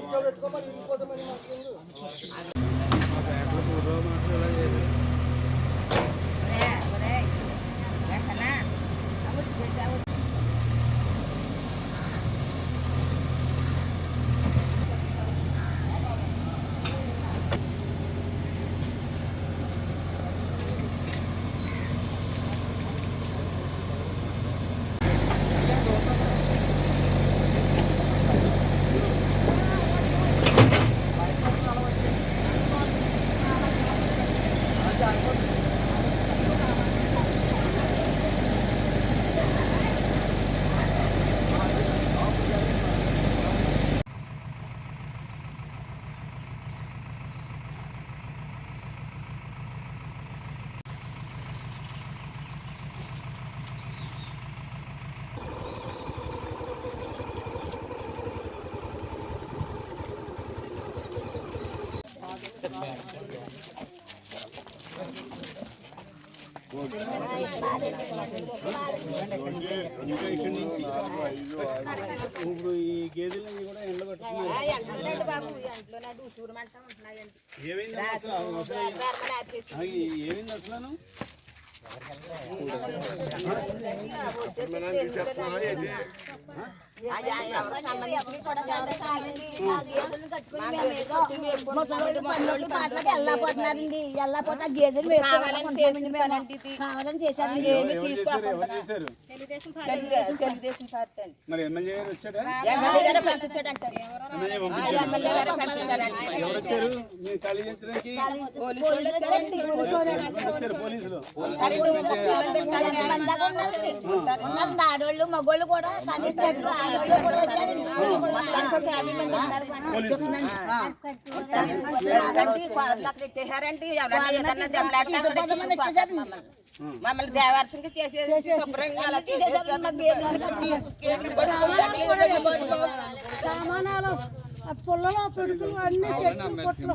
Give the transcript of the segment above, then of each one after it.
కూర్చోబెట్టుకోమని ఇంకోసం ఇప్పుడు ఈ గేదెలు కూడా ఎండ పట్టుకున్నాయి ఏమైంది అసలు? అసలు వెళ్ళపోతున్నారండి వెళ్ళపోతే గేదెలు కావాలని చేశారు ఆడోళ్ళు మగోళ్ళు కూడా కానీ మమ్మల్ని. దేవార్సంగా చేసేసి శుభ్రంగా. సామానాలు ఆ పుల్లలో పెడుకులు అన్ని చెట్లు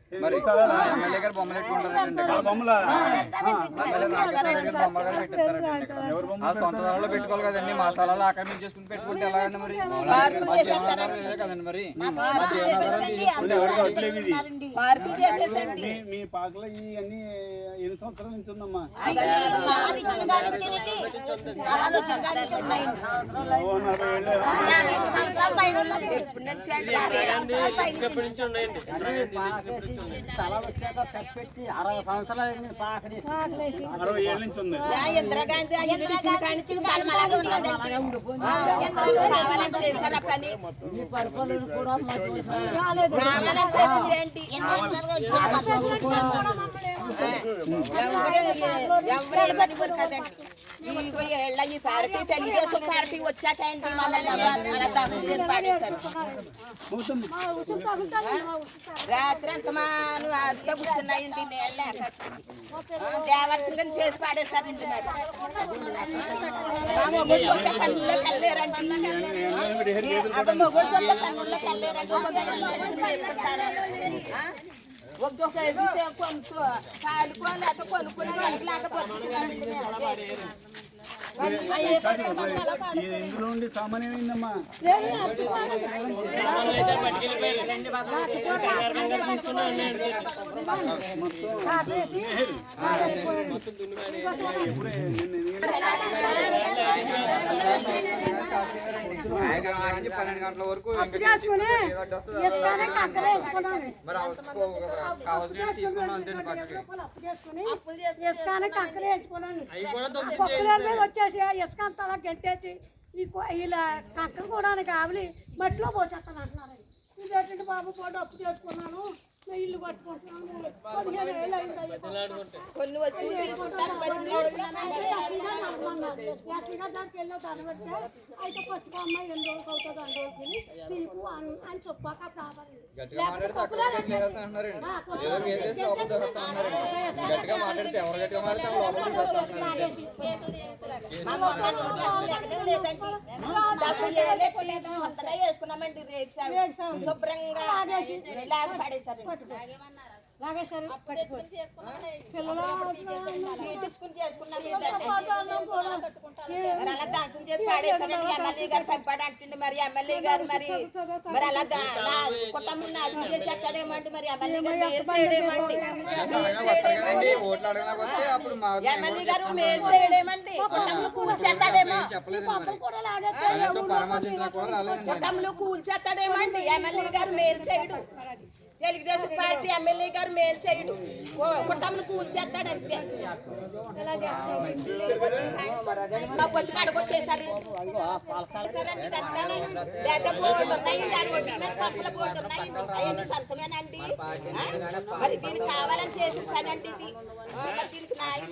మరి ఎమ్మెల్యే గారు బొమ్మలు పెట్టుకుంటారటండి ఆ బొమ్మల. బొమ్మలు. ఆ సొంత పెట్టుకోవాలి కదండి. మా స్థలాలు ఆక్రమించేసుకుని పెట్టుకుంటే ఎలాగండి మరి? మా జీవనాధారం ఇదే కదండి మరి? మా పాకలో ఈ అన్ని ఎన్ని సంవత్సరాల నుంచి ఉందమ్మా. స్థలాలు సంఘానికి ఉన్నాయండి. సంవత్సరాల యాభై సంవత్సరాల పైన అరవై ఏళ్ళ నుంచి ఉంది ఇందిరాగాంధీ కాడి ఎవరు పని ఏళ్ళ ఈ పార్టీ తెలుగుదేశం పార్టీ వచ్చాక ఏంటి దమనం చేసి పాడేశారు నువ్వు అంత కూర్చున్నాయి అదిలో నీళ్ళ చేసి పాడేశారండి మరి ఆ మొగుడు చూస్తే పనుల్లోకి వెళ్ళలేరండి అక్కడ మొగుడు చూస్తే పనుల్లోకి వెళ్ళలేరండి ఒక్కొక్క ఇది కొనుక్కో కాలుకో లేకపోతే కొనుక్కునే లేకపోతే ఇందులో ఉండి సామాన్యమైందమ్మా పన్నెండు గంటల వరకు ఇంకా అంతే పక్కకి అప్పు చేసుకుని ఇసుకనే కక్కరే వచ్చేసి ఆ ఇసుక అంతా అలా గెంటేసి ఈ ఇలా కక్క కూడా కావలి మట్టిలో పోసేస్తాను అంటున్నారు. ఇదేంటంటే బాబు పోటీ అప్పు చేసుకున్నాను. ఇల్లు పెడితే అయితే పట్టుకో అమ్మాయి ఎన్ని రోజులకు అవుతుంది రెండు రోజులకి తీర్పు అని అని చెప్పాక ప్రాబలి గట్టిగా మాట్లాడితే ఎవరు గట్టిగా మాట్లాడితే వాళ్ళు వేసుకున్నామండి రేక్ శుభ్రంగా పడేసారు లాగేశారు అలా చేసి ఎమ్మెల్యే గారు పంపాడు అంటుంది. మరి ఎమ్మెల్యే గారు మరి మరి అలా కుటుంబం నాశనం మరి ఎమ్మెల్యే గారు మేలు చేయడేమండి? ఎమ్మెల్యే గారు మేలు చేయడేమండి? కుటుంబం కూల్చేస్తాడేమో. కుటుంబంలో కూల్చేస్తాడేమండి? ఎమ్మెల్యే గారు మేలు చేయడు. తెలుగుదేశం పార్టీ ఎమ్మెల్యే గారు మేలు చేయడు. ఓ కుటుంబంలో కూల్చేస్తాడు అంతే. మా పొద్దు కడగొట్టేశారు. లేదా బోర్డు ఉన్నాయండి ఆ రోడ్డు మీద పక్కల బోర్డు ఉన్నాయండి అవన్నీ సొంతమేనండి. ఆ? మరి దీనికి కావాలని చేసిన పనండి ఇది. ఆ, మరి దీనికి న్యాయం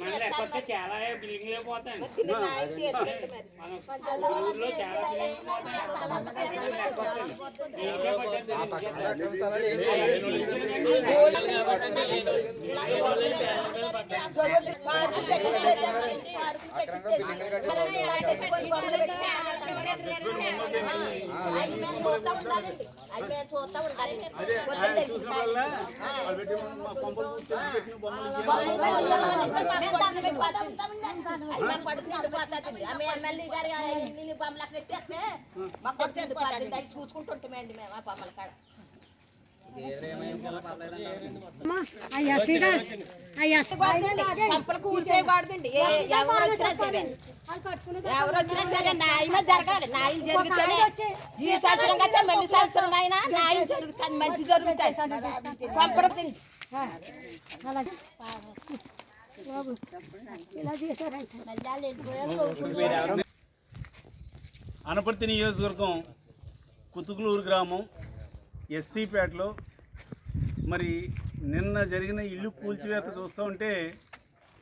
చేస్తాం మరి. చాలా బిల్డింగ్లే పోతాయి మరి దీనికి న్యాయం చేయండి మరి అక్రమ స్థలాలు ఏం లేవు. పార్కు సెటిల్ చేశారండి. పార్కు సెటిల్ అక్రమంగా బిల్డింగ్లు కట్టేసి అది మేము చూస్తా ఉండాలండి. అది మేము చూస్తా ఉండాలి. పొద్దున్న లేచి వల్ల వాళ్ళు పెట్టి మా కొంపలు కూర్చొని పెట్టిన బొమ్మలు అది మేము పడుకుని నిద్రపోతాదండి. ఆమె ఎమ్మెల్యే గారి ఆ ఇన్ని బొమ్మలు అక్కడ పెట్టేస్తే మా పొద్దున్న నిద్రపోతుంది. అవి చూసుకుంటుంటామండి మేము ఆ బొమ్మల కాడ కంపలు కూల్చేయకూడదండి ఏ- ఎవరు వచ్చినా సరే. ఎవరు వచ్చినా సరే న్యాయమే జరగాలి. న్యాయం జరిగితేనే ఈ సంవత్సరం అయితే మళ్ళీ సంవత్సరం అయినా న్యాయం జరుగుతుంది. మంచి జరుగుతుంది. కంపరపండి అలాగే బాబు ఇలా చేశారంటే అనపర్తి నియోజకవర్గం కుతుకులూరు గ్రామం ఎస్సీపేటలో మరి నిన్న జరిగిన ఇల్లు కూల్చివేత చూస్తూ ఉంటే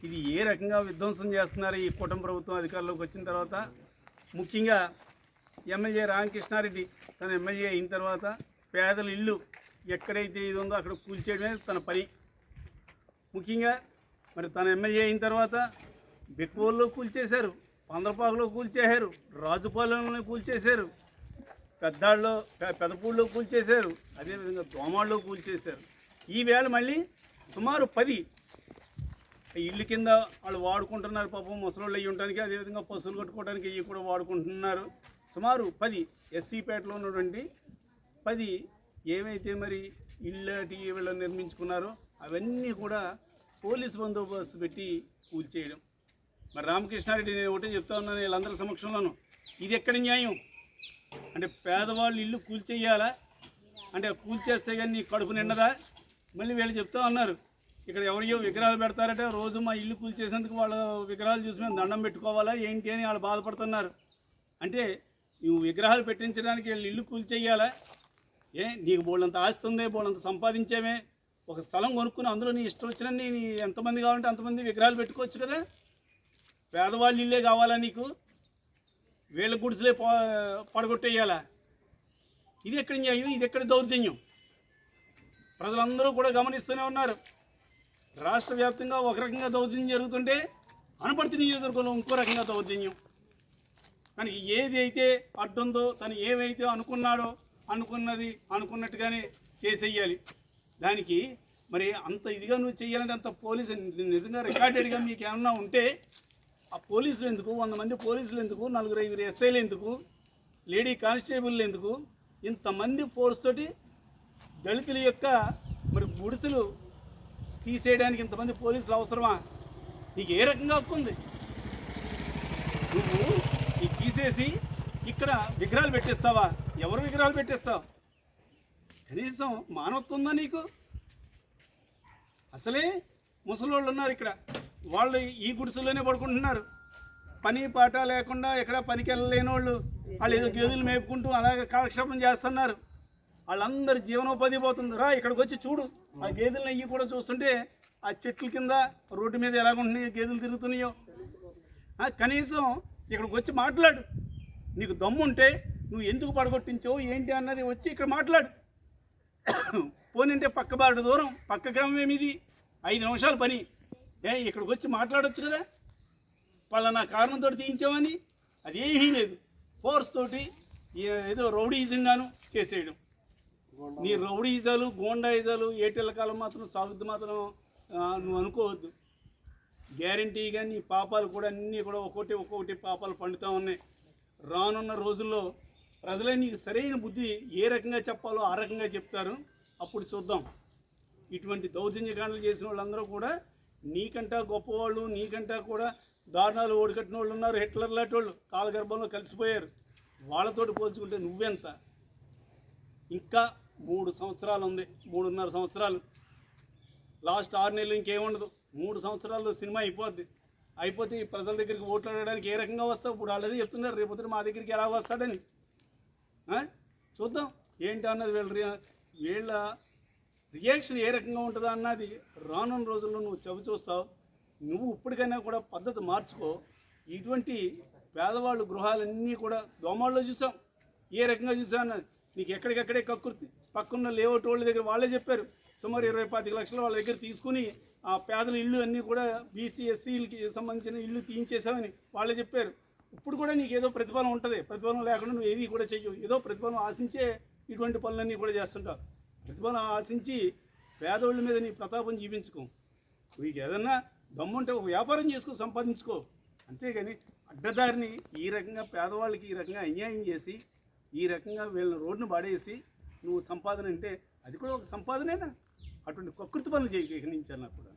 ఇది ఏ రకంగా విధ్వంసం చేస్తున్నారు ఈ కూటమి ప్రభుత్వం అధికారంలోకి వచ్చిన తర్వాత? ముఖ్యంగా ఎమ్మెల్యే రామకృష్ణారెడ్డి తన ఎమ్మెల్యే అయిన తర్వాత పేదల ఇల్లు ఎక్కడైతే ఇది ఉందో అక్కడ కూల్చేయడమే తన పని. ముఖ్యంగా మరి తన ఎమ్మెల్యే అయిన తర్వాత బిక్కోల్లో కూల్చేశారు పందరపాకులో కూల్చేశారు రాజుపాలెంలో కూల్చేశారు పెద్దాళ్ళలో పెద్ద పెదపూడిలో కూల్చేశారు అదేవిధంగా దోమాళ్ళలో కూల్చేశారు ఈవేళ మళ్ళీ సుమారు పది ఇల్లు కింద వాళ్ళు వాడుకుంటున్నారు పాపం ముసలోళ్ళు అయ్యి ఉండడానికి అదేవిధంగా పశువులు కట్టుకోవడానికి ఇవి కూడా వాడుకుంటున్నారు. సుమారు పది ఎస్సీపేటలో ఉన్నటువంటి పది ఏమైతే మరి ఇళ్ళటి వీళ్ళు నిర్మించుకున్నారో అవన్నీ కూడా పోలీస్ బందోబస్తు పెట్టి కూల్చేయడం మరి రామకృష్ణారెడ్డి నేను ఒకటే చెప్తా ఉన్నాను వీళ్ళందరి సమక్షంలోనూ. ఇది ఎక్కడ న్యాయం? అంటే పేదవాళ్ళు ఇల్లు కూల్చేయాలా అంటే కూల్చేస్తే కానీ నీ కడుపు నిండదా? మళ్ళీ వీళ్ళు చెప్తా ఉన్నారు. ఇక్కడ ఎవరియో విగ్రహాలు పెడతారంటే రోజు మా ఇల్లు కూల్చేసేందుకు వాళ్ళ విగ్రహాలు చూసి మేము దండం పెట్టుకోవాలా? ఏంటి అని వాళ్ళు బాధపడుతున్నారు. అంటే నువ్వు విగ్రహాలు పెట్టించడానికి వీళ్ళు ఇల్లు కూల్చేయాలా ఏ నీకు బోళ్ళంత ఆస్తి ఉంది బోళ్ళంత సంపాదించేమే. ఒక స్థలం కొనుక్కుని అందులో నీ ఇష్టం వచ్చిన నీ ఎంతమంది కావాలంటే అంతమంది విగ్రహాలు పెట్టుకోవచ్చు కదా? పేదవాళ్ళు ఇల్లే కావాలా నీకు? వీళ్ళ గుడిసెలే పో పడగొట్టేయాలా? ఇది ఎక్కడి న్యాయం? ఇది ఎక్కడ దౌర్జన్యం? ప్రజలందరూ కూడా గమనిస్తూనే ఉన్నారు. రాష్ట్ర వ్యాప్తంగా ఒక రకంగా దౌర్జన్యం జరుగుతుంటే అనపర్తి నియోజకవర్గంలో ఇంకో రకంగా దౌర్జన్యం. తనకి ఏది అయితే అడ్డుందో తను ఏమైతే అనుకున్నాడో అనుకున్నది అనుకున్నట్టుగానే చేసేయాలి. దానికి మరి అంత ఇదిగా నువ్వు చేయాలంటే అంత పోలీసు నిజంగా రికార్డెడ్గా మీకు ఏమన్నా ఉంటే ఆ పోలీసులు ఎందుకు? వంద మంది పోలీసులు ఎందుకు? నలుగురు ఐదుగురు ఎస్ఐలు ఎందుకు? లేడీ కానిస్టేబుల్ ఎందుకు? ఇంతమంది ఫోర్స్ తోటి దళితుల యొక్క మరి గుడిసెలు తీసేయడానికి ఇంతమంది పోలీసులు అవసరమా? నీకు ఏ రకంగా హక్కు ఉంది? నువ్వు ఈ తీసేసి ఇక్కడ విగ్రహాలు పెట్టేస్తావా? ఎవరు విగ్రహాలు పెట్టేస్తావు? కనీసం మానవత్వం ఉందా నీకు? అసలే ముసలోళ్ళు ఉన్నారు ఇక్కడ. వాళ్ళు ఈ గుడిసెల్లోనే పడుకుంటున్నారు. పని పాట లేకుండా ఎక్కడ పనికి వెళ్ళలేని వాళ్ళు వాళ్ళు ఏదో గేదెలు మేపుకుంటూ అలాగే కాలక్షేపం చేస్తున్నారు. వాళ్ళందరి జీవనోపాధి పోతుంది. రా ఇక్కడికి వచ్చి చూడు. ఆ గేదెలను అయ్యి కూడా చూస్తుంటే ఆ చెట్ల కింద రోడ్డు మీద ఎలాగుంటున్నాయో గేదెలు తిరుగుతున్నాయో. కనీసం ఇక్కడికి వచ్చి మాట్లాడు. నీకు దమ్ముంటే నువ్వు ఎందుకు పడగొట్టించావు ఏంటి అన్నది వచ్చి ఇక్కడ మాట్లాడు. పోనింటే పక్క బాడు దూరం పక్క గ్రామం ఏమిది? ఐదు నిమిషాలు పని. ఏ ఇక్కడికి వచ్చి మాట్లాడొచ్చు కదా? పలానా కారణంతో తీయించామని అదేమీ లేదు. ఫోర్స్ తోటి ఏ- ఏదో రౌడీజంగాను చేసేయడం. నీ రౌడీజాలు గోండాయిజాలు ఏటెళ్ళ కాలం మాత్రం సాగుద్ది మాత్రం నువ్వు అనుకోవద్దు. గ్యారంటీగా నీ పాపాలు కూడా అన్నీ కూడా ఒక్కొక్కటి ఒక్కొక్కటి పాపాలు పండుతూ ఉన్నాయి. రానున్న రోజుల్లో ప్రజలే నీకు సరైన బుద్ధి ఏ రకంగా చెప్పాలో ఆ రకంగా చెప్తారు. అప్పుడు చూద్దాం. ఇటువంటి దౌర్జన్యకాండలు చేసిన వాళ్ళందరూ కూడా నీకంటా గొప్పవాళ్ళు నీకంటా కూడా దారుణాలు ఓడికట్టిన వాళ్ళు ఉన్నారు. హిట్లర్ లాంటి వాళ్ళు కాలగర్భంలో కలిసిపోయారు. వాళ్ళతోటి పోల్చుకుంటే నువ్వెంత? ఇంకా మూడు సంవత్సరాలు ఉంది. మూడున్నర సంవత్సరాలు. లాస్ట్ ఆరు నెలలు ఇంకేముండదు. మూడు సంవత్సరాల్లో సినిమా అయిపోద్ది. అయిపోతే ఈ ప్రజల దగ్గరికి ఓట్లు అడగడానికి ఏ రకంగా వస్తావు? ఇప్పుడు వాళ్ళది చెప్తున్నారు. రేపొద్దున మా దగ్గరికి ఎలా వస్తాడని. చూద్దాం. ఏంటి అన్నది వీళ్ళ వీళ్ళ రియాక్షన్ ఏ రకంగా ఉంటుందా అన్నది రానున్న రోజుల్లో నువ్వు చవి చూస్తావు. నువ్వు ఇప్పటికైనా కూడా పద్ధతి మార్చుకో. ఇటువంటి పేదవాళ్ళు గృహాలన్నీ కూడా దోమాల్లో చూసాం. ఏ రకంగా చూసాం అన్నది? నీకు ఎక్కడికెక్కడే కక్కుర్తి. పక్కన్న లేఅవుట్ వాళ్ళ దగ్గర వాళ్ళే చెప్పారు. సుమారు ఇరవై పాతిక లక్షలు వాళ్ళ దగ్గర తీసుకుని ఆ పేదల ఇల్లు అన్నీ కూడా బీసీ ఎస్సీలకి సంబంధించిన ఇల్లు తీయించేసామని వాళ్ళే చెప్పారు. ఇప్పుడు కూడా నీకు ఏదో ప్రతిఫలం ఉంటుంది. ప్రతిఫలం లేకుండా నువ్వు ఏది కూడా చెయ్యవు. ఏదో ప్రతిఫలం ఆశించే ఇటువంటి పనులన్నీ కూడా చేస్తుంటావు. ప్రతిఫలం ఆశించి పేదోళ్ళ మీద నీ ప్రతాపం జీవించుకో నీకు ఏదన్నా దమ్ముంటే ఒక వ్యాపారం చేసుకో సంపాదించుకో. అంతేగాని అడ్డదారిని ఈ రకంగా పేదవాళ్ళకి ఈ రకంగా అన్యాయం చేసి ఈ రకంగా వీళ్ళని రోడ్డును పాడేసి నువ్వు సంపాదన అంటే అది కూడా ఒక సంపాదనేనా? అటువంటి ప్రకృతి పనులు చేయక ఇక్కడి నుంచి అన్నా కూడా.